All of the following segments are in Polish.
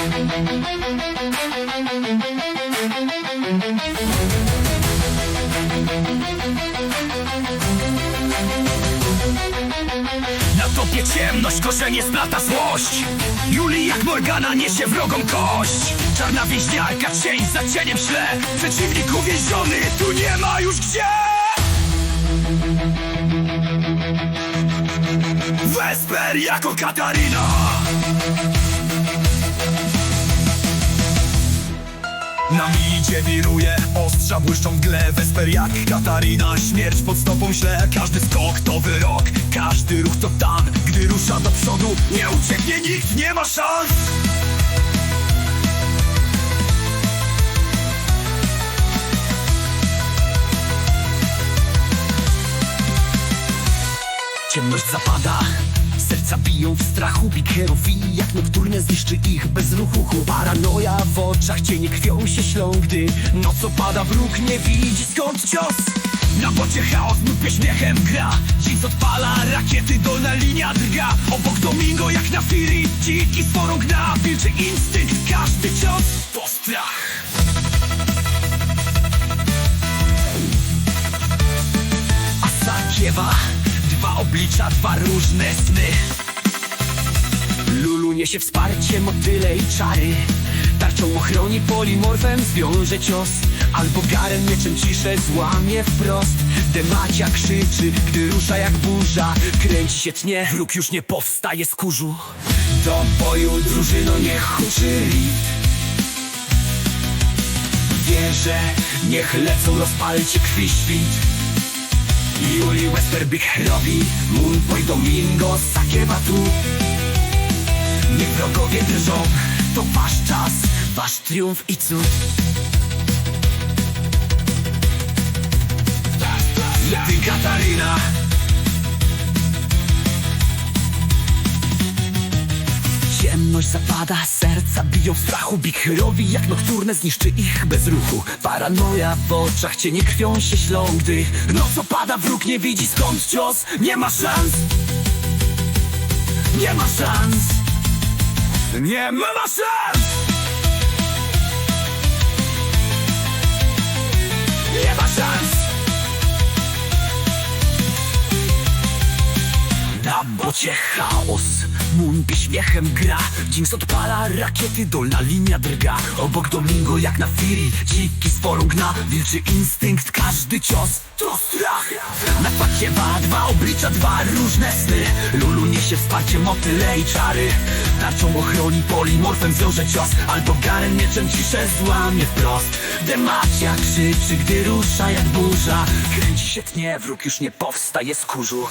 Na topie ciemność, korzenie splata złość. Julii jak Morgana niesie wrogą kość. Czarna więźniarka, cień za cieniem śle. Przeciwnik uwięziony, tu nie ma już gdzie. Wesper jako Katarina Na midzie wiruje, ostrza błyszczą w mgle Wesper jak Katarina, śmierć pod stopą śle. Każdy skok to wyrok, każdy ruch to tam Gdy rusza do przodu, nie ucieknie nikt, nie ma szans. Ciemność zapada biją w strachu Bigherowi jak nocturne zniszczy ich. Bez ruchu Paranoja w oczach, cienie krwią się ślą. Gdy noc opada, wróg nie widzi skąd cios? Na bocie chaos, nutnie śmiechem gra. Dziś odpala rakiety, dolna linia drga. Obok Domingo jak na Fury Dziki sporą gna, wilczy instynkt Każdy cios to strach. Asakiewa Dwa oblicza, dwa różne sny Lulu niesie wsparcie, motyle i czary. Tarczą ochroni polimorfem, zwiąże cios. Albo Garen mieczem ciszę złamie wprost. Demacia krzyczy, gdy rusza jak burza. Kręci się tnie, wróg już nie powstaje z kurzu. Do boju drużyno niech huczy Wieże, niech lecą, rozpalcie krwi świt. Juli Wesper robi Moonboy Domingo Sakiewa Niech wrogowie drżą. To wasz czas, wasz triumf i cud. Ty Katarina. Ciemność zapada, serca biją w strachu. Big robi jak nocturne zniszczy ich bez ruchu. Paranoja w oczach, cienie krwią się ślą. Gdy noc opada, wróg nie widzi skąd cios? Nie ma szans. Nie ma szans Nie ma szans Nie ma szans! Na bocie chaos Moonby śmiechem gra. Jinx odpala rakiety, dolna linia drga. Obok Domingo jak na Fury Dziki sporą gna, wilczy instynkt. Każdy cios to strach. Na pakiewa dwa oblicza, dwa różne sny. Lulu niesie wsparcie, motyle i czary. Tarczą ochroni polimorfem zwiąże cios. Albo Garen mieczem ciszę złamie wprost. Demacia krzyczy, gdy rusza jak burza. Kręci się tnie, wróg już nie powstaje z kurzu.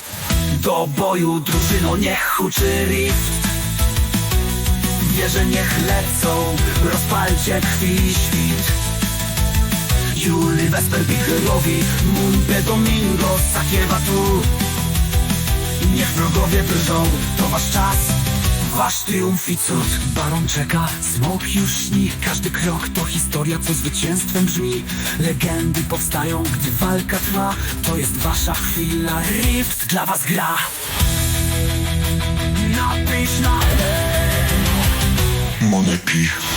Do boju drużyno niech huczy Wieże niech lecą, rozpalcie krwi świt. Juli Vesper Bicherowi, Munbe Domingo Sakiewa tu. Niech wrogowie drżą, to wasz czas Wasz triumf i cud. Baron czeka, smok już śni Każdy krok to historia, co zwycięstwem brzmi. Legendy powstają, gdy walka trwa To jest wasza chwila, Rift dla was gra peace.